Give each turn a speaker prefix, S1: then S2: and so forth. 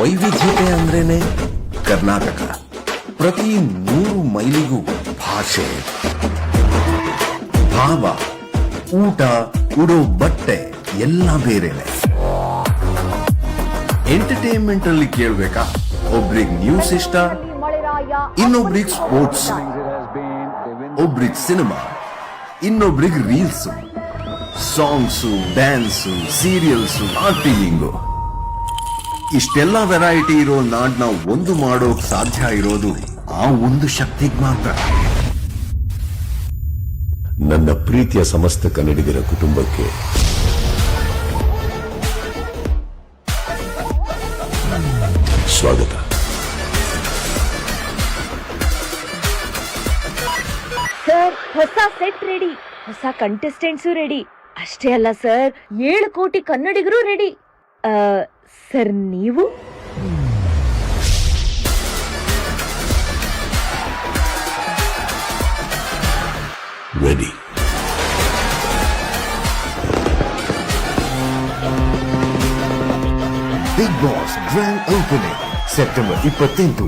S1: ವೈವಿಧ್ಯತೆ ಅಂದ್ರೇನೆ ಕರ್ನಾಟಕ. ಪ್ರತಿ ನೂರು ಮೈಲಿಗೂ ಭಾಷೆ. ಭಾವ, ಊಟ, ಉಡೋ ಬಟ್ಟೆ ಎಲ್ಲ ಬೇರೆನೆ. ಎಂಟರ್ಟೈನ್ಮೆಂಟ್ ಅಲ್ಲಿ ಕೇಳ್ಬೇಕಾ? ಒಬ್ರಿಗೆ ನ್ಯೂಸ್ ಇಷ್ಟ, ಇನ್ನೊಬ್ರಿಗೆ ಸ್ಪೋರ್ಟ್ಸ್ ಒಬ್ರಿಗೆ ಸಿನಿಮಾ ಇನ್ನೊಬ್ರಿಗೆ ರೀಲ್ಸ್ ಸಾಂಗ್ಸು ಡ್ಯಾನ್ಸು ಸೀರಿಯಲ್ಸು ಆರ್ಟಿಂಗು ಇಷ್ಟೆಲ್ಲ ವೆರೈಟಿ ಇರೋ ನಾಡ್ನ ಒಂದು ಮಾಡೋಕ್ ಸಾಧ್ಯ ಇರೋದು ಆ ಒಂದು ಶಕ್ತಿಗೆ ಮಾತ್ರ.
S2: ನನ್ನ ಪ್ರೀತಿಯ ಸಮಸ್ತ ಕನ್ನಡಿಗರ ಕುಟುಂಬಕ್ಕೆ ಸ್ವಾಗತ.
S3: ಸರ್ ಹೊಸ ಸೆಟ್ ರೆಡಿ ಹೊಸ ಕಂಟೆಸ್ಟೆಂಟ್ಸು ರೆಡಿ ಅಷ್ಟೇ ಅಲ್ಲ ಸರ್ ಏಳು ಕೋಟಿ ಕನ್ನಡಿಗರು ರೆಡಿ ಸರ್ ನೀವು
S2: ready
S1: big boss grand opening September ಇಪ್ಪತ್ತೆಂಟು